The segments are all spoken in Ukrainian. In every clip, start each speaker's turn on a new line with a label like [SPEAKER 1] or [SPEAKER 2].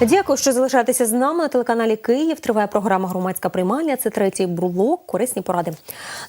[SPEAKER 1] Дякую, що залишаєтеся з нами на телеканалі Київ. Триває програма Громадська приймальня. Це третій блок, корисні поради.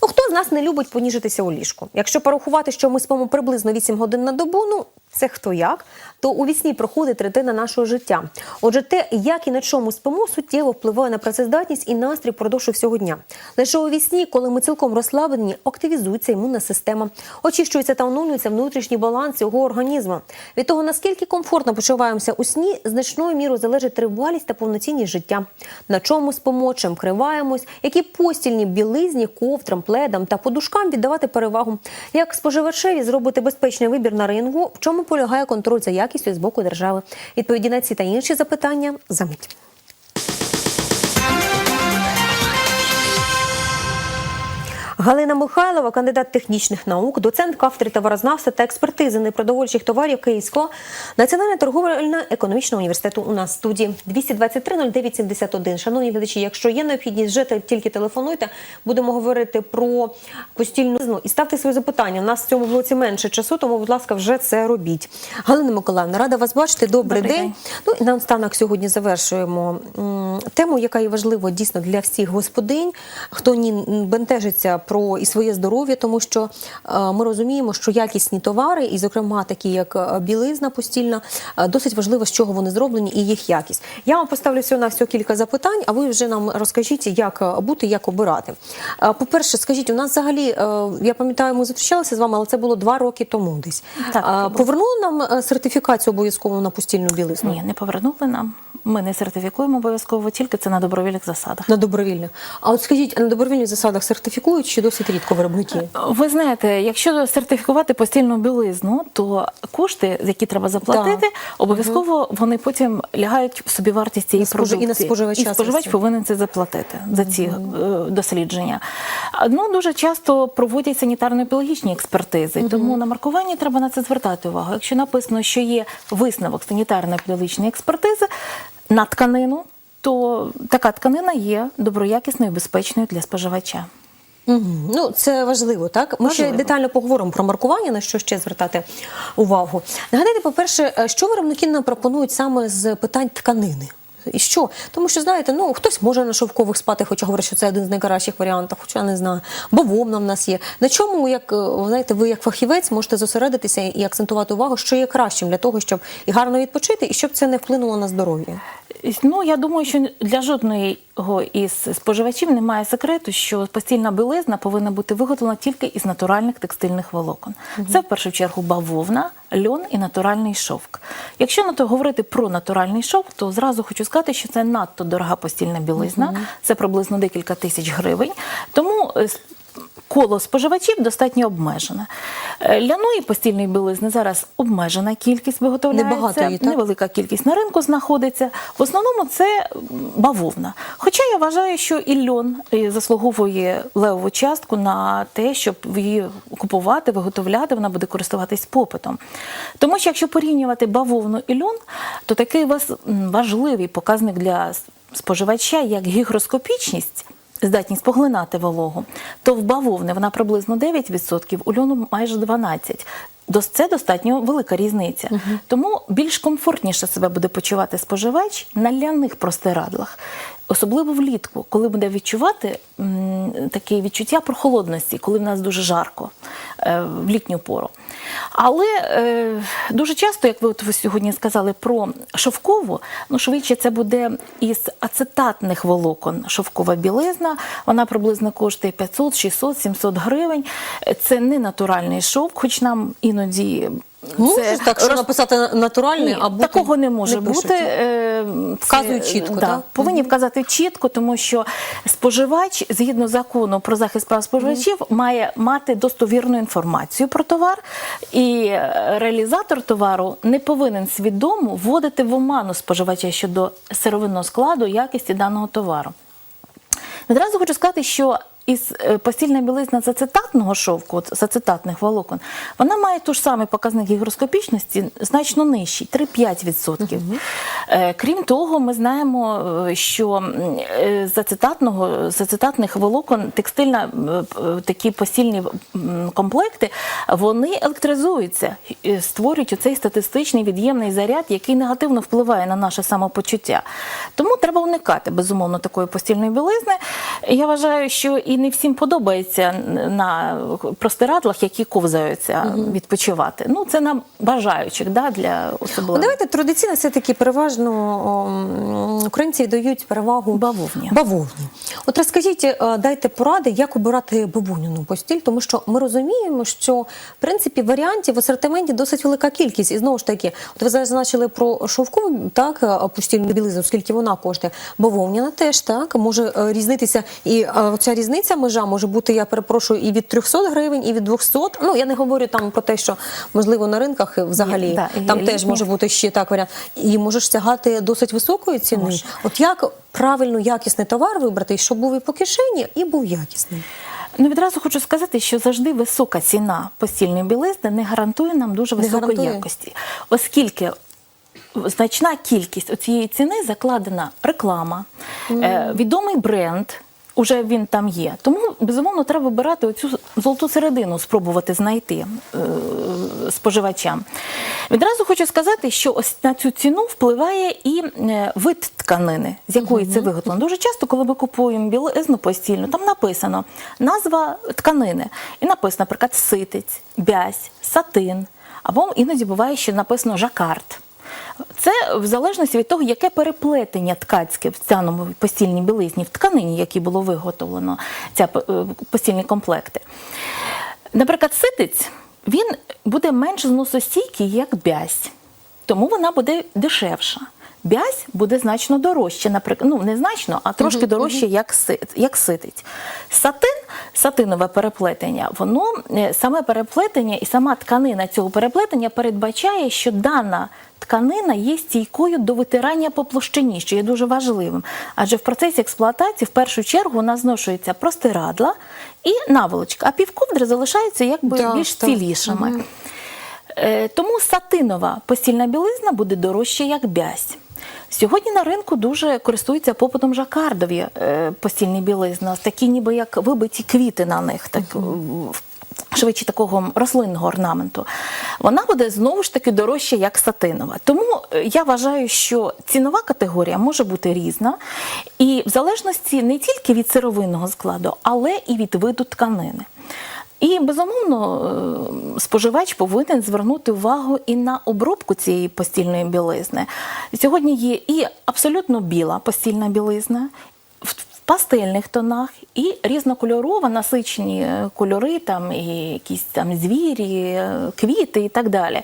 [SPEAKER 1] Ну хто з нас не любить поніжитися у ліжку? Якщо порахувати, що ми спимо приблизно 8 годин на добу, ну це хто як, то у вісні проходить третина нашого життя. Отже, те, як і на чому спимо, суттєво впливає на працездатність і настрій впродовж всього дня. Лише у вісні, коли ми цілком розслаблені, активізується імунна система, очищується та оновлюється внутрішній баланс цього організму. Від того, наскільки комфортно почуваємося у сні, значною мірою залежить тривалість та повноцінність життя. На чому спимо, чим криваємось, які постільні білизні, ковдрам, пледам та подушкам віддавати перевагу. Як споживачеві зробити безпечний вибір на ринку, в чому полягає контроль за якістю з боку держави. Відповіді на ці та інші запитання за мить. Галина Михайлова, кандидат технічних наук, доцент кафедри товарознавства та експертизи непродовольчих товарів Київського національного торговельно-економічного університету. У нас в студії 223 09 71. Шановні глядачі, якщо є необхідність жити, тільки телефонуйте. Будемо говорити про постільну зну і ставте свої запитання. У нас в цьому блоці менше часу, тому, будь ласка, вже це робіть. Галина Миколаївна, рада вас бачити. Добрий,
[SPEAKER 2] Добрий
[SPEAKER 1] день.
[SPEAKER 2] день.
[SPEAKER 1] Ну і наостанок сьогодні завершуємо тему, яка є важлива дійсно для всіх господинь, хто ні бентежиться про і своє здоров'я, тому що е, ми розуміємо, що якісні товари, і, зокрема, такі як е, білизна постільна, е, досить важливо, з чого вони зроблені, і їх якість. Я вам поставлю всього на всього кілька запитань, а ви вже нам розкажіть, як бути, як обирати. По-перше, скажіть, у нас взагалі, я пам'ятаю, ми зустрічалися з вами, але це було два роки тому десь.
[SPEAKER 2] Так.
[SPEAKER 1] Повернули нам сертифікацію обов'язково на постільну білизну?
[SPEAKER 2] Ні, не повернули нам. Ми не сертифікуємо обов'язково, тільки це на добровільних засадах.
[SPEAKER 1] На добровільних. А от скажіть, на добровільних засадах сертифікують чи досить рідко виробники?
[SPEAKER 2] Ви знаєте, якщо сертифікувати постільну білизну, то кошти, які треба заплатити, обов'язково вони потім лягають в собівартість цієї
[SPEAKER 1] На спожи- і на
[SPEAKER 2] продукції.
[SPEAKER 1] споживача
[SPEAKER 2] І споживач повинен це заплатити за ці е, дослідження. Ну дуже часто проводять санітарно-біологічні експертизи, тому на маркуванні треба на це звертати увагу. Якщо написано, що є висновок санітарно-біологічної експертизи на тканину, то така тканина є доброякісною, і безпечною для споживача.
[SPEAKER 1] Угу. Ну це важливо, так? Ми ще детально поговоримо про маркування, на що ще звертати увагу. Нагадайте, по-перше, е, що виробники нам пропонують саме з питань тканини. І що? Тому що знаєте, ну хтось може на шовкових спати, хоча говорить, що це один з найкращих варіантів, хоча не знаю. Бавовна в нас є. На чому, як е, знаєте, ви як фахівець можете зосередитися і акцентувати увагу, що є кращим для того, щоб і гарно відпочити, і щоб це не вплинуло на здоров'я.
[SPEAKER 2] Ну, я думаю, що для жодного із споживачів немає секрету, що постільна білизна повинна бути виготовлена тільки із натуральних текстильних волокон. Це в першу чергу бавовна, льон і натуральний шовк. Якщо на то говорити про натуральний шовк, то зразу хочу сказати, що це надто дорога постільна білизна, це приблизно декілька тисяч гривень. Тому е, коло споживачів достатньо обмежене. Е, Ляної постільної білизни зараз обмежена кількість виготовляється,
[SPEAKER 1] Небагато її, так?
[SPEAKER 2] невелика кількість на ринку знаходиться. В основному це бавовна. Хоча я вважаю, що і льон е, заслуговує левову частку на те, щоб її купувати, виготовляти, вона буде користуватись попитом. Тому що якщо порівнювати бавовну і льон, то такий важливий показник для споживача, як гігроскопічність. Здатність поглинати вологу, то в бавовни вона приблизно 9%, у льону майже 12%. Це достатньо велика різниця. Тому більш комфортніше себе буде почувати споживач на ляних простирадлах, особливо влітку, коли буде відчувати таке відчуття прохолодності, коли в нас дуже жарко е, в літню пору. Але е, дуже часто, як ви от ви сьогодні сказали про шовкову, ну швидше це буде із ацетатних волокон шовкова білизна. Вона приблизно коштує 500, 600, 700 гривень. Це не натуральний шовк, хоч нам іноді.
[SPEAKER 1] Може так, що написати натуральний,
[SPEAKER 2] ні,
[SPEAKER 1] а бути
[SPEAKER 2] такого не може
[SPEAKER 1] пишуть.
[SPEAKER 2] бути. Е, це,
[SPEAKER 1] Вказують чітко,
[SPEAKER 2] да,
[SPEAKER 1] так?
[SPEAKER 2] Повинні вказати чітко, тому що споживач, згідно закону про захист прав споживачів, має мати достовірну інформацію про товар, і е, реалізатор товару не повинен свідомо вводити в оману споживача щодо сировинного складу якості даного товару. Відразу хочу сказати, що із е, постільна білизна з ацетатного шовку, от з ацетатних волокон, вона має ту ж самий показник гігроскопічності, значно нижчий 3-5%. Е, Крім того, ми знаємо, е, що м, е, з ацетатного з ацетатних волокон текстильна такі постільні комплекти вони електризуються, створюють оцей статистичний від'ємний заряд, який негативно впливає на наше самопочуття. Тому треба уникати безумовно такої постільної білизни. Я вважаю, що і не всім подобається на простирадлах, які ковзаються відпочивати. Ну це нам бажаючих да, для
[SPEAKER 1] Ну, давайте традиційно все-таки переважно м, українці дають перевагу
[SPEAKER 2] Бавовні.
[SPEAKER 1] бавовні. От розкажіть, е, дайте поради, як обирати бавовняну постіль, тому що ми розуміємо, що в принципі варіантів в асортименті досить велика кількість. І знову ж таки, от ви зазначили про шовкову так е, постільну білизну, скільки вона коштує. Бавовняна теж так може е, різнитися, і е, ця різниця межа може бути, я перепрошую, і від 300 гривень, і від 200. Ну я не говорю там про те, що можливо на ринках взагалі
[SPEAKER 2] Є, да, є
[SPEAKER 1] там теж
[SPEAKER 2] різні.
[SPEAKER 1] може бути ще так варіант. І можеш сягати досить високої ціни.
[SPEAKER 2] Може.
[SPEAKER 1] От як правильно якісний товар вибрати, щоб був і по кишені, і був якісний.
[SPEAKER 2] Ну, відразу хочу сказати, що завжди висока ціна постільної білизни не гарантує нам дуже
[SPEAKER 1] Не
[SPEAKER 2] високої
[SPEAKER 1] гарантує.
[SPEAKER 2] якості, оскільки значна кількість цієї ціни закладена реклама, е, відомий бренд. Уже він там є. Тому, безумовно, треба вибирати оцю золоту середину, спробувати знайти е, споживачам. Відразу хочу сказати, що ось на цю ціну впливає і е, вид тканини, з якої це виготовлено. Дуже часто, коли ми купуємо білизну постільну, там написано назва тканини. І написано, наприклад, ситець, бязь, сатин, або іноді буває, що написано жакард. Це в залежності від того, яке переплетення ткацьке в цяному постільній білизні, в тканині, які було виготовлено ця е, постільні комплекти. Наприклад, ситець він буде менш зносостійкий, як бязь, тому вона буде дешевша. Бязь буде значно дорожче, наприклад, ну не значно, а трошки дорожче, як, си- як ситець. Сатин, сатинове переплетення, воно е, саме переплетення і сама тканина цього переплетення передбачає, що дана тканина є стійкою до витирання по площині, що є дуже важливим. Адже в процесі експлуатації в першу чергу у нас зношується простирадла і наволочка, а півковдри залишаються якби
[SPEAKER 1] Так,
[SPEAKER 2] більш
[SPEAKER 1] так.
[SPEAKER 2] цілішими. Е, Тому сатинова постільна білизна буде дорожча, як бязь. Сьогодні на ринку дуже користуються попитом жакардові е, постільні білизни, такі ніби як вибиті квіти на них, так швидше такого рослинного орнаменту. Вона буде знову ж таки дорожча, як сатинова. Тому е, я вважаю, що цінова категорія може бути різна, і в залежності не тільки від сировинного складу, але і від виду тканини. І безумовно е, споживач повинен звернути увагу і на обробку цієї постільної білизни. Сьогодні є і абсолютно біла постільна білизна. в пастельних тонах і різнокольорова, насичені е, кольори, там і якісь там звірі, е, квіти і так далі.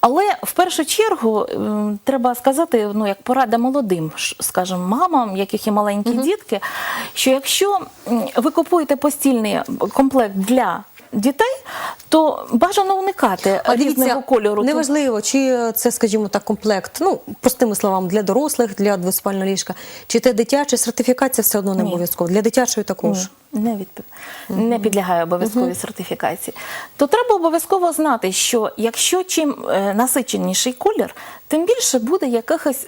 [SPEAKER 2] Але в першу чергу ем, треба сказати, ну як порада молодим, скажімо, мамам, яких є маленькі дітки, що якщо ви купуєте постільний комплект для дітей, то бажано уникати різного кольору.
[SPEAKER 1] неважливо, чи це, скажімо так, комплект, ну простими словами, для дорослих, для двоспального ліжка, чи це дитяче, сертифікація все одно не обов'язково. Для дитячої також.
[SPEAKER 2] Ні, не, відп... не підлягає обов'язковій сертифікації. То треба обов'язково знати, що якщо чим е, насиченіший колір, тим більше буде якихось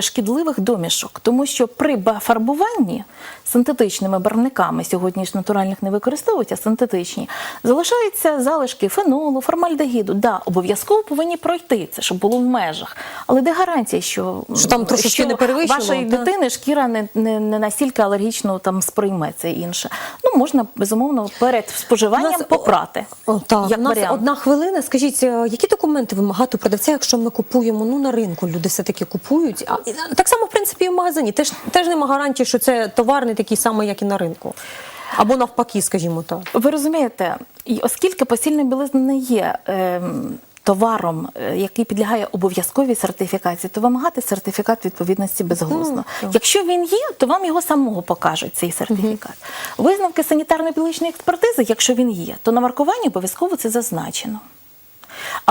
[SPEAKER 2] шкідливих домішок, тому що при фарбуванні синтетичними барвниками сьогодні ж натуральних не використовують, а синтетичні, залишаються залишки фенолу, формальдегіду. Да, обов'язково повинні пройти це, щоб було в межах. Але де гарантія, що,
[SPEAKER 1] Що там трошечки не перевищило,
[SPEAKER 2] вашої
[SPEAKER 1] так?
[SPEAKER 2] дитини шкіра не, не, не настільки алергічно там сприйме це інше. Ну можна безумовно перед споживанням
[SPEAKER 1] нас,
[SPEAKER 2] попрати.
[SPEAKER 1] О, так,
[SPEAKER 2] як
[SPEAKER 1] у нас
[SPEAKER 2] варіант.
[SPEAKER 1] одна хвилина. Скажіть, е, які документи вимагати у продавця, якщо ми купуємо ну на ринку? Люди все таки купують. А так само, в принципі, і в магазині. Теж теж нема гарантії, що це товар не такий самий, як і на ринку. Або навпаки, скажімо так.
[SPEAKER 2] Ви розумієте, і оскільки постільна білизна не є. ем, Товаром, е, який підлягає обов'язковій сертифікації, то вимагати сертифікат відповідності безглуздо. Якщо він є, то вам його самого покажуть цей сертифікат. Висновки санітарно-біологічної експертизи, якщо він є, то на маркуванні обов'язково це зазначено.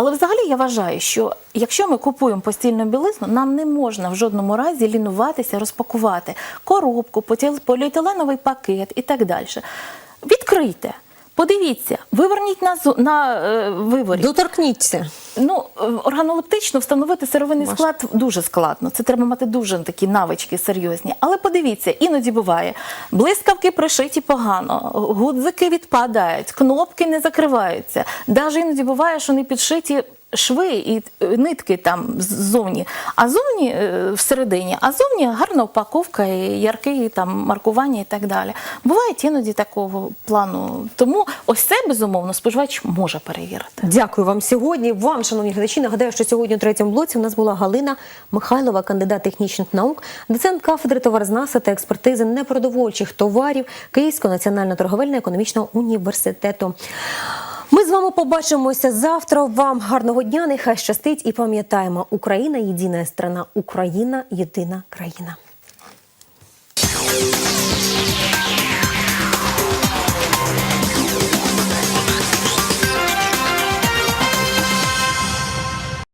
[SPEAKER 2] Але взагалі я вважаю, що якщо ми купуємо постільну білизну, нам не можна в жодному разі лінуватися, розпакувати коробку, поліетиленовий пакет і так далі. Відкрийте. Подивіться, виверніть на, на е, виворі.
[SPEAKER 1] Доторкніться.
[SPEAKER 2] Ну, е, органолептично встановити сировинний
[SPEAKER 1] Маш.
[SPEAKER 2] склад дуже складно. Це треба мати дуже такі навички серйозні. Але подивіться, іноді буває, блискавки пришиті погано, гудзики відпадають, кнопки не закриваються. Навіть іноді буває, що не підшиті. Шви і е, нитки там ззовні, а зовні е, всередині, а зовні гарна упаковка, і яркі там маркування і так далі. Бувають іноді такого плану. Тому ось це безумовно споживач може перевірити.
[SPEAKER 1] Дякую вам сьогодні. Вам, шановні глядачі, нагадаю, що сьогодні у третьому блоці у нас була Галина Михайлова, кандидат технічних наук, доцент кафедри товарознавства та експертизи непродовольчих товарів Київського національного торговельно-економічного університету. Ми з вами побачимося завтра. Вам гарного дня. Нехай щастить і пам'ятаємо, Україна єдина страна, Україна єдина країна.